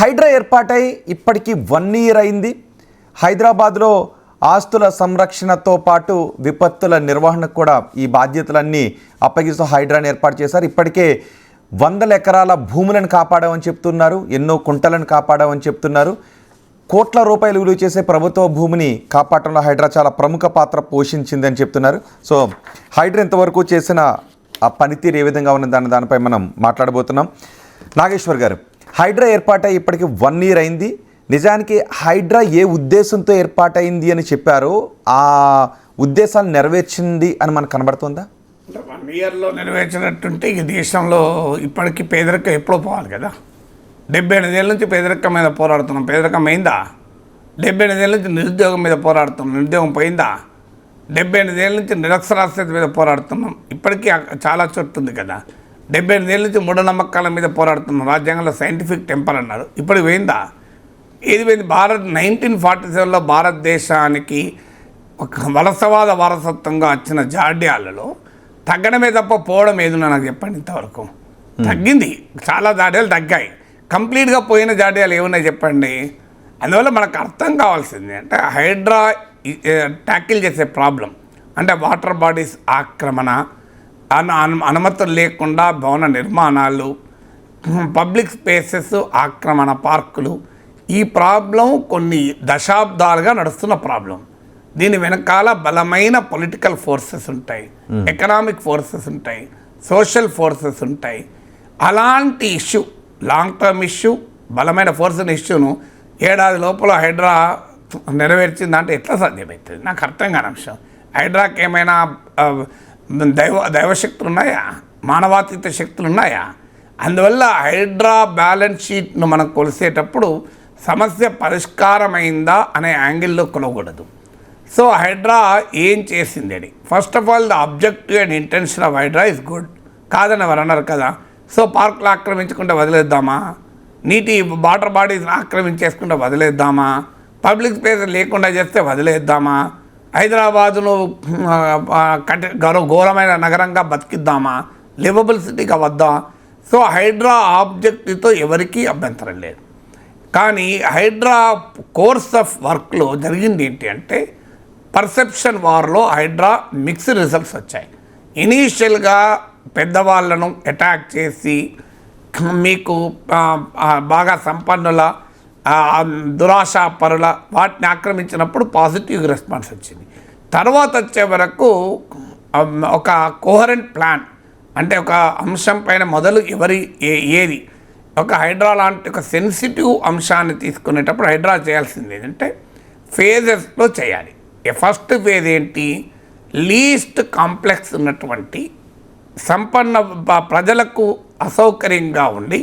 హైడ్రా ఏర్పాటై ఇప్పటికీ one year అయింది. హైదరాబాద్లో ఆస్తుల సంరక్షణతో పాటు విపత్తుల నిర్వహణకు కూడా ఈ బాధ్యతలన్నీ అప్పగిస్తూ హైడ్రాని ఏర్పాటు చేశారు. ఇప్పటికే వందల ఎకరాల భూములను కాపాడామని చెప్తున్నారు. ఎన్నో కుంటలను కాపాడామని చెప్తున్నారు. కోట్ల రూపాయలు విలువ చేసే ప్రభుత్వ భూమిని కాపాడటంలో హైడ్రా చాలా ప్రముఖ పాత్ర పోషించిందని చెప్తున్నారు. సో హైడ్రా ఇంతవరకు చేసిన ఆ పనితీరు ఏ విధంగా ఉన్న దాని దానిపై మనం మాట్లాడబోతున్నాం. నాగేశ్వర్ గారు హైడ్రా ఏర్పాటై ఇప్పటికి వన్ ఇయర్ అయింది. నిజానికి హైడ్రా ఏ ఉద్దేశంతో ఏర్పాటైంది అని చెప్పారో ఆ ఉద్దేశాలు నెరవేర్చింది అని మనకు కనబడుతుందా? అంటే వన్ ఇయర్లో నెరవేర్చినట్టుంటే ఈ దేశంలో ఇప్పటికీ పేదరికం ఎప్పుడో పోవాలి కదా. డెబ్బై ఎనిమిదేళ్ళ నుంచి పేదరికం మీద పోరాడుతున్నాం. పేదరికం అయిందా? డెబ్బై ఎనిమిదేళ్ళ నుంచి నిరుద్యోగం మీద పోరాడుతున్నాం. నిరుద్యోగం పోయిందా? డెబ్బై ఎనిమిదేళ్ళ నుంచి నిరక్షరాస్యత మీద పోరాడుతున్నాం. ఇప్పటికీ చాలా చోటు ఉంది కదా. డెబ్బై ఎనిమిదేళ్ళ నుంచి మూఢనమ్మకాల మీద పోరాడుతున్నాం రాజ్యాంగంలో సైంటిఫిక్ టెంపర్ అన్నారు ఇప్పుడు పోయిందా ఇది పోయింది? భారత్ నైన్టీన్ ఫార్టీ సెవెన్లో భారతదేశానికి ఒక వలసవాద వారసత్వంగా వచ్చిన జాడ్యాలలో తగ్గడమే తప్ప పోవడం ఏదున్నా నాకు చెప్పండి ఇంతవరకు. తగ్గింది. చాలా జాడ్యాలు తగ్గాయి. కంప్లీట్గా పోయిన జాడ్యాలు ఏమున్నాయి చెప్పండి? అందువల్ల మనకు అర్థం కావాల్సింది అంటే హైడ్రా ట్యాకిల్ చేసే ప్రాబ్లం. అంటే వాటర్ బాడీస్ ఆక్రమణ అను అను- అనుమతులు లేకుండా భవన నిర్మాణాలు పబ్లిక్ స్పేసెస్ ఆక్రమణ పార్కులు ఈ ప్రాబ్లం కొన్ని దశాబ్దాలుగా నడుస్తున్న ప్రాబ్లం. దీని వెనకాల బలమైన పొలిటికల్ ఫోర్సెస్ ఉంటాయి. ఎకనామిక్ ఫోర్సెస్ ఉంటాయి. సోషల్ ఫోర్సెస్ ఉంటాయి. అలాంటి ఇష్యూ లాంగ్ టర్మ్ ఇష్యూ బలమైన ఫోర్స్ ఇష్యూను ఏడాది లోపల హైడ్రా నెరవేర్చింది అంటే ఎట్లా సాధ్యమవుతుంది నాకు అర్థం కాని అంశం. హైడ్రాకి ఏమైనా దైవ దైవశక్తులు ఉన్నాయా మానవాతీత శక్తులు ఉన్నాయా అందువల్ల హైడ్రా బ్యాలెన్స్ షీట్ను మనం కొలిసేటప్పుడు సమస్య పరిష్కారమైందా అనే యాంగిల్లో కొలవకూడదు. సో హైడ్రా ఏం చేసింది అని? First of all the objective and intention of Hydraa is good కాదని ఎవరు అన్నారు కదా. సో పార్కులు ఆక్రమించుకుంటే వదిలేద్దామా? నీటి వాటర్ బాడీస్ని ఆక్రమించేసుకుంటే వదిలేద్దామా? పబ్లిక్ స్పేస్ లేకుండా చేస్తే వదిలేద్దామా? హైదరాబాదును ఆ, గౌరవ ఘోరమైన నగరంగా బతికిద్దామా? లివబుల్ సిటీగా వద్దా? సో హైడ్రా ఆబ్జెక్టివ్తో ఎవరికీ అభ్యంతరం లేదు. కానీ హైడ్రా కోర్స్ ఆఫ్ వర్క్లో జరిగింది ఏంటి అంటే పర్సెప్షన్ వార్లో హైడ్రా మిక్స్డ్ రిజల్ట్స్ వచ్చాయి. ఇనీషియల్గా పెద్దవాళ్ళను అటాక్ చేసి మీకు బాగా సంపన్నుల దురాశ పరుల వాటిని ఆక్రమించినప్పుడు పాజిటివ్ రెస్పాన్స్ వచ్చింది. తర్వాత వచ్చే వరకు ఒక కోహరెంట్ ప్లాన్ అంటే ఒక అంశం పైన మొదలు ఎవరి ఏ ఏది ఒక హైడ్రా లాంటి ఒక సెన్సిటివ్ అంశాన్ని తీసుకునేటప్పుడు హైడ్రా చేయాల్సింది ఏంటంటే ఫేజెస్లో చేయాలి. ఫస్ట్ ఫేజ్ ఏంటి? లీస్ట్ కాంప్లెక్స్ ఉన్నటువంటి సంపన్న ప్రజలకు అసౌకర్యంగా ఉండి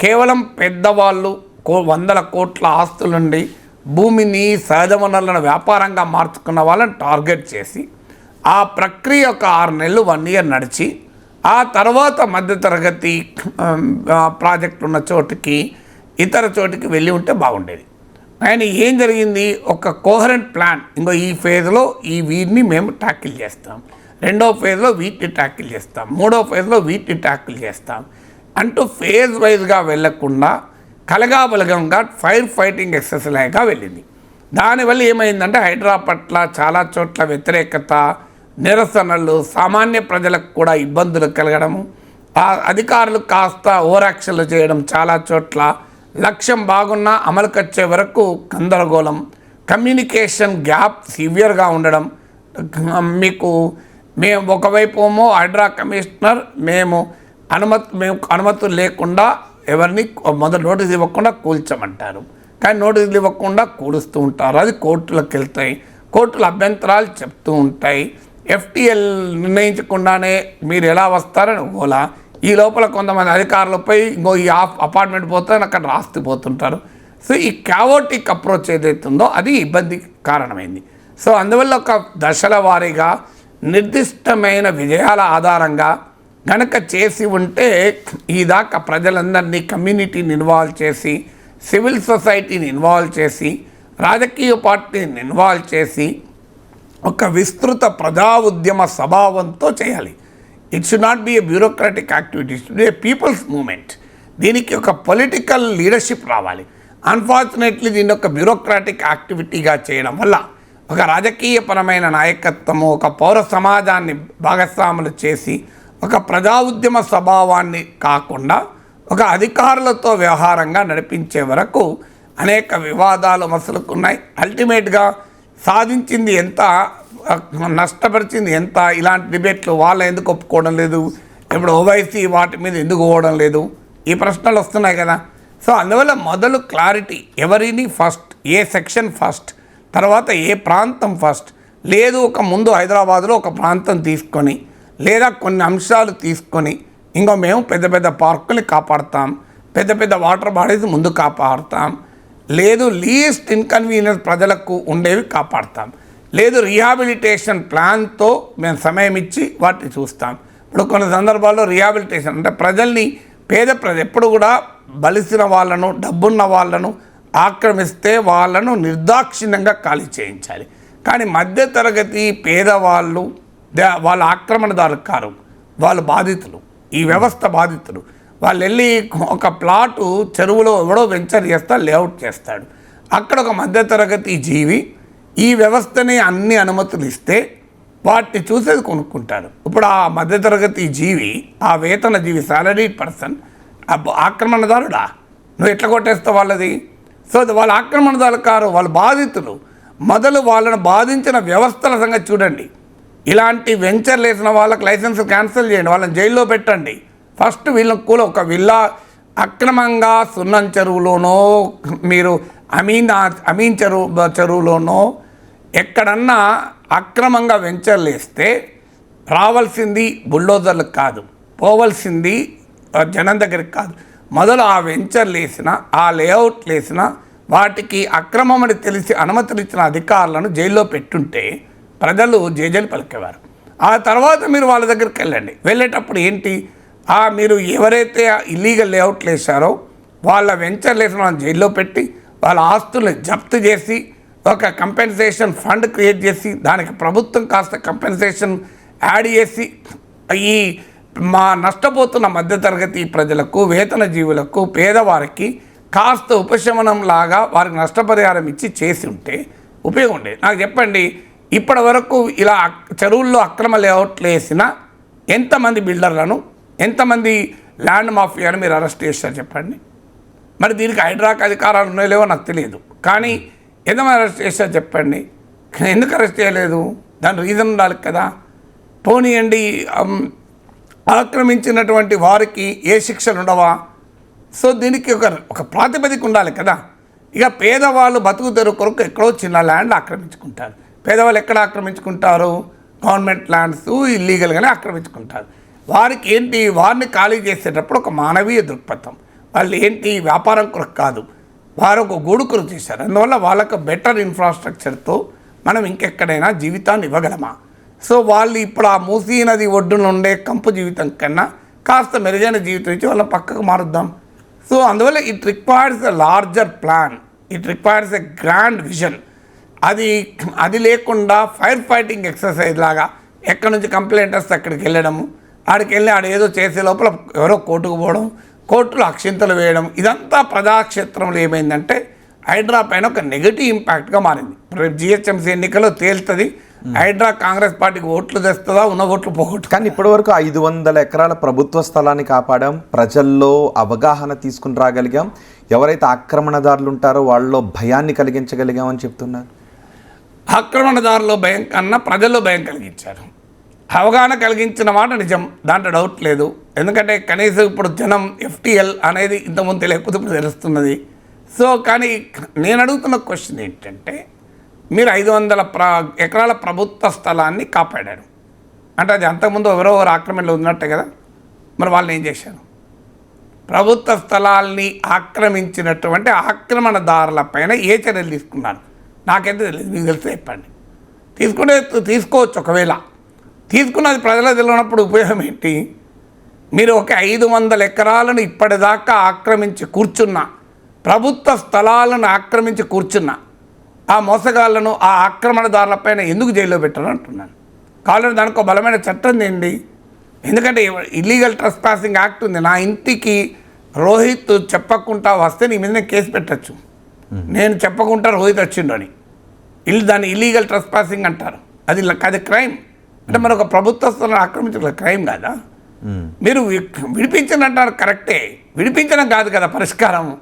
కేవలం పెద్దవాళ్ళు కో వందల కోట్ల ఆస్తులుండి భూమిని సహజ వనరులను వ్యాపారంగా మార్చుకున్న వాళ్ళని టార్గెట్ చేసి ఆ ప్రక్రియ ఒక ఆరు నెలలు వన్ ఇయర్ నడిచి ఆ తర్వాత మధ్యతరగతి ప్రాజెక్ట్ ఉన్న చోటుకి ఇతర చోటుకి వెళ్ళి ఉంటే బాగుండేది. ఆయన ఏం జరిగింది? ఒక కోహరెంట్ ప్లాన్. ఇంకో ఈ ఫేజ్లో ఈ వీటిని మేము ట్యాకిల్ చేస్తాం. రెండో ఫేజ్లో వీటిని ట్యాకిల్ చేస్తాం. మూడో ఫేజ్లో వీటిని ట్యాకిల్ చేస్తాం. అంటూ ఫేజ్ వైజ్గా వెళ్ళకుండా కలగాబలగంగా ఫైర్ ఫైటింగ్ ఎక్సర్సైజ్గా వెళ్ళింది. దానివల్ల ఏమైందంటే హైడ్రా పట్ల చాలా చోట్ల వ్యతిరేకత నిరసనలు సామాన్య ప్రజలకు కూడా ఇబ్బందులు కలగడము ఆ అధికారులు కాస్త ఓరాక్షలు చేయడం చాలా చోట్ల లక్ష్యం బాగున్నా అమలుకొచ్చే వరకు గందరగోళం కమ్యూనికేషన్ గ్యాప్ సివియర్గా ఉండడం మీకు మేము ఒకవైపు ఏమో హైడ్రా కమిషనర్ మేము అనుమతి మేము అనుమతులు లేకుండా ఎవరిని మొదటి నోటీస్ ఇవ్వకుండా కూల్చమంటారు. కానీ నోటీసులు ఇవ్వకుండా కూలుస్తూ ఉంటారు. అది కోర్టులకు వెళ్తాయి. కోర్టుల అభ్యంతరాలు చెప్తూ ఉంటాయి. ఎఫ్టీఎల్ నిర్ణయించకుండానే మీరు ఎలా వస్తారని ఓలా. ఈ లోపల కొంతమంది అధికారులపై ఇంకో ఈ ఆఫ్ అపార్ట్మెంట్ పోతే అక్కడ రాస్తుపోతుంటారు సో ఈ క్యావోటిక్ అప్రోచ్ ఏదైతుందో అది ఇబ్బంది కారణమైంది. సో అందువల్ల ఒక దశల వారీగా నిర్దిష్టమైన విజయాల ఆధారంగా గనక చేసి ఉంటే ఈ దాకా ప్రజలందరినీ కమ్యూనిటీని ఇన్వాల్వ్ చేసి సివిల్ సొసైటీని ఇన్వాల్వ్ చేసి రాజకీయ పార్టీని ఇన్వాల్వ్ చేసి ఒక విస్తృత ప్రజా ఉద్యమ స్వభావంతో చేయాలి. It should not be a bureaucratic activity it a people's movement దీనికి ఒక పొలిటికల్ లీడర్షిప్ రావాలి. అన్ఫార్చునేట్లీ దీన్ని ఒక బ్యూరోక్రాటిక్ యాక్టివిటీగా చేయడం వల్ల ఒక రాజకీయపరమైన నాయకత్వము ఒక పౌర సమాజాన్ని భాగస్వాములు చేసి ఒక ప్రజా ఉద్యమ స్వభావాన్ని కాకుండా ఒక అధికారులతో వ్యవహారంగా నడిపించే వరకు అనేక వివాదాలు మసలుకున్నాయి అల్టిమేట్గా సాధించింది ఎంత నష్టపరిచింది ఎంత ఇలాంటి డిబేట్లు వాళ్ళు ఎందుకు ఒప్పుకోవడం లేదు ఇప్పుడు ఓవైసీ వాటి మీద ఎందుకు పోవడం లేదు ఈ ప్రశ్నలు వస్తున్నాయి కదా. సో అందువల్ల మొదలు క్లారిటీ ఎవరిని ఫస్ట్ ఏ సెక్షన్ ఫస్ట్ తర్వాత ఏ ప్రాంతం ఫస్ట్ లేదు ఒక ముందు హైదరాబాద్లో ఒక ప్రాంతం తీసుకొని లేదా కొన్ని అంశాలు తీసుకొని ఇంకో మేము పెద్ద పెద్ద పార్కులు కాపాడతాం పెద్ద పెద్ద వాటర్ బాడీస్ ముందు కాపాడతాం లేదు లీస్ట్ ఇన్కన్వీనియన్స్ ప్రజలకు ఉండేవి కాపాడుతాం లేదు రీహాబిలిటేషన్ ప్లాన్తో మేము సమయం ఇచ్చి వాటిని చూస్తాం. ఇప్పుడు కొన్ని సందర్భాల్లో రీహాబిలిటేషన్ అంటే ప్రజల్ని పేద ప్రజ ఎప్పుడు కూడా బలిసిన వాళ్ళను డబ్బున్న వాళ్ళను ఆక్రమిస్తే వాళ్ళను నిర్దాక్షిణ్యంగా ఖాళీ చేయించాలి. కానీ మధ్యతరగతి పేదవాళ్ళు వాళ్ళ ఆక్రమణదారులు కారు. వాళ్ళు బాధితులు. ఈ వ్యవస్థ బాధితులు. వాళ్ళు వెళ్ళి ఒక ప్లాటు చెరువులో ఎవడో వెంచర్ చేస్తా లేఅవుట్ చేస్తాడు. అక్కడ ఒక మధ్యతరగతి జీవి ఈ వ్యవస్థని అన్ని అనుమతులు ఇస్తే వాటిని చూసేది కొనుక్కుంటాడు. ఇప్పుడు ఆ మధ్యతరగతి జీవి ఆ వేతన జీవి శాలరీడ్ పర్సన్ ఆక్రమణదారుడా? నువ్వు ఎట్లా కొట్టేస్తావు వాళ్ళది? సో వాళ్ళు వాళ్ళ ఆక్రమణదారులు కారు వాళ్ళు బాధితులు. మొదలు వాళ్ళను బాధించిన వ్యవస్థల సంగతి చూడండి. ఇలాంటి వెంచర్లు వేసిన వాళ్ళకి లైసెన్స్ క్యాన్సిల్ చేయండి వాళ్ళని జైల్లో పెట్టండి. ఫస్ట్ వీళ్ళకి కూడా ఒక విల్లా అక్రమంగా సున్నం చెరువులోనో మీరు అమీన్ అమీన్ చెరువు చెరువులోనో ఎక్కడన్నా అక్రమంగా వెంచర్లు వేస్తే రావాల్సింది బుల్డోజర్లకు కాదు పోవలసింది జనం దగ్గరికి కాదు. మొదలు ఆ వెంచర్లు వేసిన ఆ లేఅవుట్లు వేసిన వాటికి అక్రమమని తెలిసి అనుమతులు ఇచ్చిన అధికారులను జైల్లో పెట్టుంటే ప్రజలు జేజలు పలికేవారు. ఆ తర్వాత మీరు వాళ్ళ దగ్గరికి వెళ్ళండి. వెళ్ళేటప్పుడు ఏంటి? ఆ మీరు ఎవరైతే ఇల్లీగల్ లేఅవుట్లు వేశారో వాళ్ళ వెంచర్ లేసిన వాళ్ళని జైల్లో పెట్టి వాళ్ళ ఆస్తుల్ని జప్తు చేసి ఒక కంపెన్సేషన్ ఫండ్ క్రియేట్ చేసి దానికి ప్రభుత్వం కాస్త కంపెన్సేషన్ యాడ్ చేసి ఈ మా నష్టపోతున్న మధ్యతరగతి ప్రజలకు వేతన జీవులకు పేదవారికి కాస్త ఉపశమనం లాగా వారికి నష్టపరిహారం ఇచ్చి చేసి ఉంటే ఉపయోగం ఉండేది. నాకు చెప్పండి ఇప్పటి వరకు ఇలా చెరువుల్లో అక్రమ లేఅవుట్లు వేసిన ఎంతమంది బిల్డర్లను ఎంతమంది ల్యాండ్ మాఫియాను మీరు అరెస్ట్ చేశారు చెప్పండి? మరి దీనికి హైడ్రాక్ అధికారాలు ఉన్నాయో లేవో నాకు తెలియదు. కానీ ఎంతమంది అరెస్ట్ చేశారు చెప్పండి? ఎందుకు అరెస్ట్ చేయలేదు? దాని రీజన్ ఉండాలి కదా. పోనీయండి ఆక్రమించినటువంటి వారికి ఏ శిక్షలు ఉండవా? సో దీనికి ఒక ఒక ప్రాతిపదిక ఉండాలి కదా. ఇక పేదవాళ్ళు బతుకు తెరు కొరకు ఎక్కడో చిన్న ల్యాండ్ ఆక్రమించుకుంటారు. పేదవాళ్ళు ఎక్కడ ఆక్రమించుకుంటారు? Government lands ఇల్లీగల్గానే ఆక్రమించుకుంటారు. వారికి ఏంటి? వారిని ఖాళీ చేసేటప్పుడు ఒక మానవీయ దృక్పథం. వాళ్ళు ఏంటి? వ్యాపారం కొరకు కాదు. వారు ఒక గూడు కొరకు చేశారు. అందువల్ల వాళ్ళకు బెటర్ ఇన్ఫ్రాస్ట్రక్చర్తో మనం ఇంకెక్కడైనా జీవితాన్ని ఇవ్వగలమా? సో వాళ్ళు ఇప్పుడు ఆ మూసీ నది ఒడ్డున ఉండే కంపు జీవితం కన్నా కాస్త మెరుగైన జీవితం ఇచ్చి వాళ్ళని పక్కకు మారుద్దాం. సో అందువల్ల it requires a larger plan. It requires a grand vision. అది అది లేకుండా ఫైర్ ఫైటింగ్ ఎక్సర్సైజ్ లాగా ఎక్కడి నుంచి కంప్లైంట్ వస్తే అక్కడికి వెళ్ళడము ఆడికి వెళ్ళి ఆడ ఏదో చేసే లోపల ఎవరో కోర్టుకు పోవడం కోర్టులో అక్షింతలు వేయడం ఇదంతా ప్రజాక్షేత్రంలో ఏమైందంటే హైడ్రా పైన ఒక నెగిటివ్ ఇంపాక్ట్గా మారింది. జిహెచ్ఎంసీ ఎన్నికల్లో తేలుతుంది. హైడ్రా కాంగ్రెస్ పార్టీకి ఓట్లు తెస్తుందా ఉన్న ఓట్లు పోగొట్టు కానీ ఇప్పటివరకు ఐదు వందల ఎకరాల ప్రభుత్వ స్థలాన్ని కాపాడాం. ప్రజల్లో అవగాహన తీసుకుని రాగలిగాం. ఎవరైతే ఆక్రమణదారులు ఉంటారో వాళ్ళలో భయాన్ని కలిగించగలిగామని చెప్తున్నారు. ఆక్రమణదారులో భయం కన్నా ప్రజల్లో భయం కలిగించారు. అవగాహన కలిగించిన మాట నిజం దాంట్లో డౌట్ లేదు. ఎందుకంటే కనీసం ఇప్పుడు జనం ఎఫ్టిఎల్ అనేది ఇంతకుముందు తెలియకపోతే ఇప్పుడు తెలుస్తున్నది. సో కానీ నేను అడుగుతున్న క్వశ్చన్ ఏంటంటే మీరు ఐదు వందల ప్ర ఎకరాల ప్రభుత్వ స్థలాన్ని కాపాడారు. అంటే అది అంతకుముందు ఎవరో ఒకరు ఆక్రమణలో ఉన్నట్టే కదా? మరి వాళ్ళని ఏం చేశారు? ప్రభుత్వ స్థలాల్ని ఆక్రమించినటువంటి ఆక్రమణదారుల పైన ఏ చర్యలు తీసుకున్నారు? నాకైతే తెలియదు మీకు తెలిస్తే చెప్పండి. తీసుకునే తీసుకోవచ్చు ఒకవేళ. తీసుకున్నది ప్రజల తెలియనప్పుడు ఉపయోగం ఏంటి? మీరు ఒక ఐదు వందల ఎకరాలను ఇప్పటిదాకా ఆక్రమించి కూర్చున్న ప్రభుత్వ స్థలాలను ఆక్రమించి కూర్చున్న ఆ మోసగాళ్ళను ఆ ఆక్రమణదారులపైన ఎందుకు జైల్లో పెట్టారు అంటున్నాను. కావాలంటే దానికి బలమైన చట్టం ఏంటి ఎందుకంటే ఇల్లీగల్ ట్రెస్ పాసింగ్ యాక్ట్ ఉంది. నా ఇంటికి రోహిత్ చెప్పకుండా వస్తే నీ మీద కేసు పెట్టచ్చు. నేను చెప్పకుండా రోహిత్ వచ్చిండు అని ఇల్లు దాన్ని ఇల్లీగల్ ట్రస్ పాసింగ్ అంటారు. అది అది క్రైమ్ అంటే మరి ఒక ప్రభుత్వ స్థలాన్ని ఆక్రమించడం క్రైమ్ కాదా? మ్మ్. మీరు వి- విడిపించండి అంటారు కరెక్టే. విడిపించడం కాదు కదా పరిష్కారం.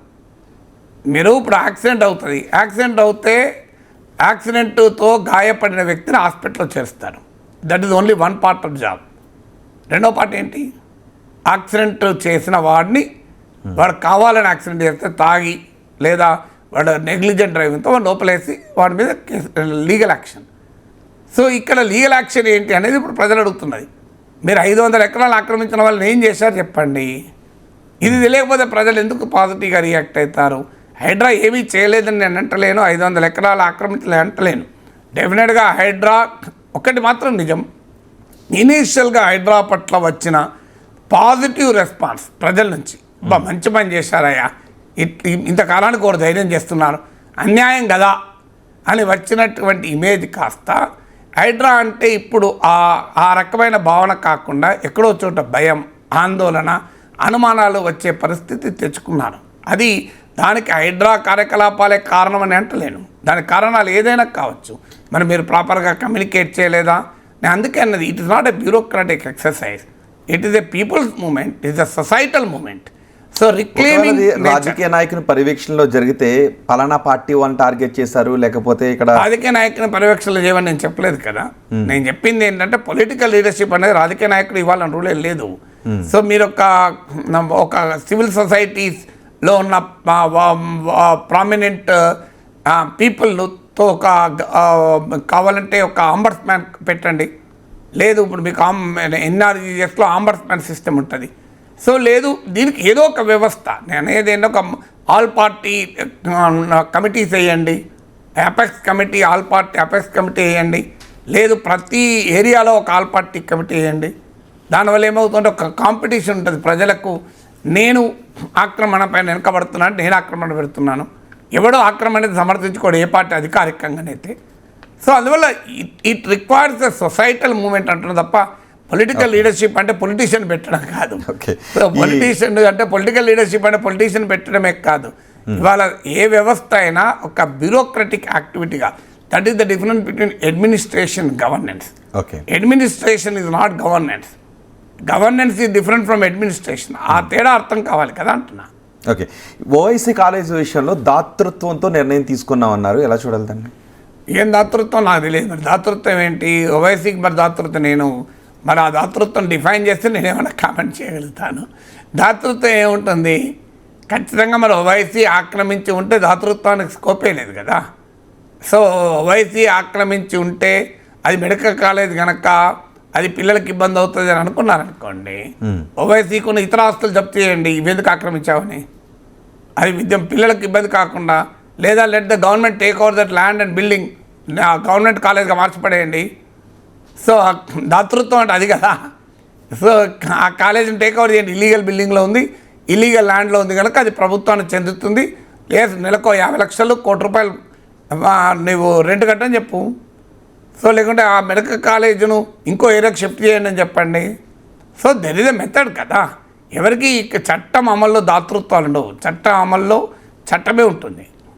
మీరు ఇప్పుడు యాక్సిడెంట్ అవుతుంది. యాక్సిడెంట్ అవుతే యాక్సిడెంట్తో గాయపడిన వ్యక్తిని హాస్పిటల్లో చేరుస్తారు. That is only one part of job. రెండో పార్ట్ ఏంటి? యాక్సిడెంట్ చేసిన వాడిని వాడు కావాలని యాక్సిడెంట్ చేస్తే తాగి లేదా వాడు నెగ్లిజెంట్ డ్రైవింగ్తో వాడు లోపలేసి వాడి మీద లీగల్ యాక్షన్ సో ఇక్కడ లీగల్ యాక్షన్ ఏంటి అనేది ఇప్పుడు ప్రజలు అడుగుతున్నది. మీరు ఐదు వందల ఎకరాలు ఆక్రమించిన వాళ్ళని ఏం చేశారు చెప్పండి. ఇది తెలియకపోతే ప్రజలు ఎందుకు పాజిటివ్గా రియాక్ట్ అవుతారు? హైడ్రా ఏమీ చేయలేదని నేను అంటలేను ఐదు వందల ఎకరాలు ఆక్రమించలే అంటలేను. డెఫినెట్గా హైడ్రా ఒకటి మాత్రం నిజం. ఇనీషియల్గా హైడ్రా పట్ల వచ్చిన పాజిటివ్ రెస్పాన్స్ ప్రజల నుంచి. బా మంచి పని చేశారయ్యా. ఇంతకాలానికి ఒక ధైర్యం చేస్తున్నారు అన్యాయం కదా అని వచ్చినటువంటి ఇమేజ్ కాస్త హైడ్రా అంటే ఇప్పుడు ఆ ఆ రకమైన భావన కాకుండా ఎక్కడో చోట భయం ఆందోళన అనుమానాలు వచ్చే పరిస్థితి తెచ్చుకున్నారు అది దానికి హైడ్రా కార్యకలాపాలే కారణం అని అంటలేను. దాని కారణాలు ఏదైనా కావచ్చు. మరి మీరు ప్రాపర్గా కమ్యూనికేట్ చేయలేదా? నేను అందుకే అన్నది it is not a bureaucratic exercise it is a people's movement it is a societal movement so అది రాజకీయ నాయకుని పర్యవేక్షణలో జరిగితే పలానా పార్టీ వాళ్ళని టార్గెట్ చేశారు లేకపోతే ఇక్కడ రాజకీయ నాయకుని పర్యవేక్షణ చేయమని నేను చెప్పలేదు కదా. నేను చెప్పింది ఏంటంటే పొలిటికల్ లీడర్షిప్ అనేది రాజకీయ నాయకుడు ఇవ్వాలని రూలే లేదు. సో మీరు ఒక ఒక సివిల్ సొసైటీస్లో ఉన్న ప్రామినెంట్ పీపుల్తో ఒక కావాలంటే ఒక ఆంబర్స్మ్యాన్ పెట్టండి. లేదు ఇప్పుడు మీకు ఎన్ఆర్జీఎస్లో ఆంబర్స్మ్యాన్ సిస్టమ్ ఉంటుంది. సో లేదు దీనికి ఏదో ఒక వ్యవస్థ. నేను ఏదైనా ఒక ఆల్ పార్టీ కమిటీస్ వేయండి. Apex committee all party apex committee వేయండి. లేదు ప్రతి ఏరియాలో ఒక ఆల్ పార్టీ కమిటీ వేయండి. దానివల్ల ఏమవుతుంటే ఒక కాంపిటీషన్ ఉంటుంది. ప్రజలకు నేను ఆక్రమణ పైన వెనకబడుతున్నాను నేను ఆక్రమణ పెడుతున్నాను. ఎవడో ఆక్రమణ సమర్థించుకోడు ఏ పార్టీ అధికారికంగానైతే. సో అందువల్ల it requires a societal movement అంటున్నాను తప్ప పొలిటికల్ లీడర్షిప్ అంటే పొలిటీషియన్ పెట్టడం కాదు. పొలిటీషియన్ అంటే పొలిటికల్ లీడర్షిప్ అంటే పొలిటీషియన్ పెట్టడమే కాదు. ఇవాళ ఏ వ్యవస్థ అయినా ఒక bureaucratic యాక్టివిటీగా that is the difference between administration governance okay administration is not governance governance is different from administration ఆ తేడా అర్థం కావాలి కదా అంటున్నా. ఓకే ఓఐసీ కాలేజ్ విషయంలో దాతృత్వంతో నిర్ణయం తీసుకున్నామన్నారు. ఎలా చూడాలి దాన్ని? ఏం దాతృత్వం? నాకు తెలియదు. మరి దాతృత్వం ఏంటి? ఓవైసీకి మరి దాతృత్వం నేను మరి ఆ దాతృత్వం డిఫైన్ చేస్తే నేను ఏమైనా కామెంట్ చేయగలుగుతాను. దాతృత్వం ఏముంటుంది? ఖచ్చితంగా మరి ఓవైసీ ఆక్రమించి ఉంటే దాతృత్వానికి స్కోపే లేదు కదా. సో ఓవైసీ ఆక్రమించి ఉంటే అది మెడికల్ కాలేజ్ కనుక అది పిల్లలకి ఇబ్బంది అవుతుంది అని అనుకున్నారనుకోండి ఓవైసీకి ఉన్న ఇతర ఆస్తులు జప్తు చేయండి ఇవి ఎందుకు ఆక్రమించావని. అది విద్య పిల్లలకు ఇబ్బంది కాకుండా లేదా let the government take over that land and building government కాలేజ్గా మార్చిపడేయండి. సో దాతృత్వం అంటే అది కదా. సో ఆ కాలేజీని టేక్ ఓవర్ చేయండి. ఇల్లీగల్ బిల్డింగ్లో ఉంది. ఇల్లీగల్ ల్యాండ్లో ఉంది కనుక అది ప్రభుత్వానికి చెందుతుంది. లేదు నెలకు యాభై లక్షలు కోటి రూపాయలు నువ్వు రెంట్ కట్టని చెప్పు. సో లేకుంటే ఆ మెడికల్ కాలేజీను ఇంకో ఏరియాకి షిఫ్ట్ చేయండి అని చెప్పండి. So there is a method కదా. ఎవరికి ఇక చట్టం అమల్లో దాతృత్వాలు ఉండవు. చట్టం అమల్లో చట్టమే ఉంటుంది.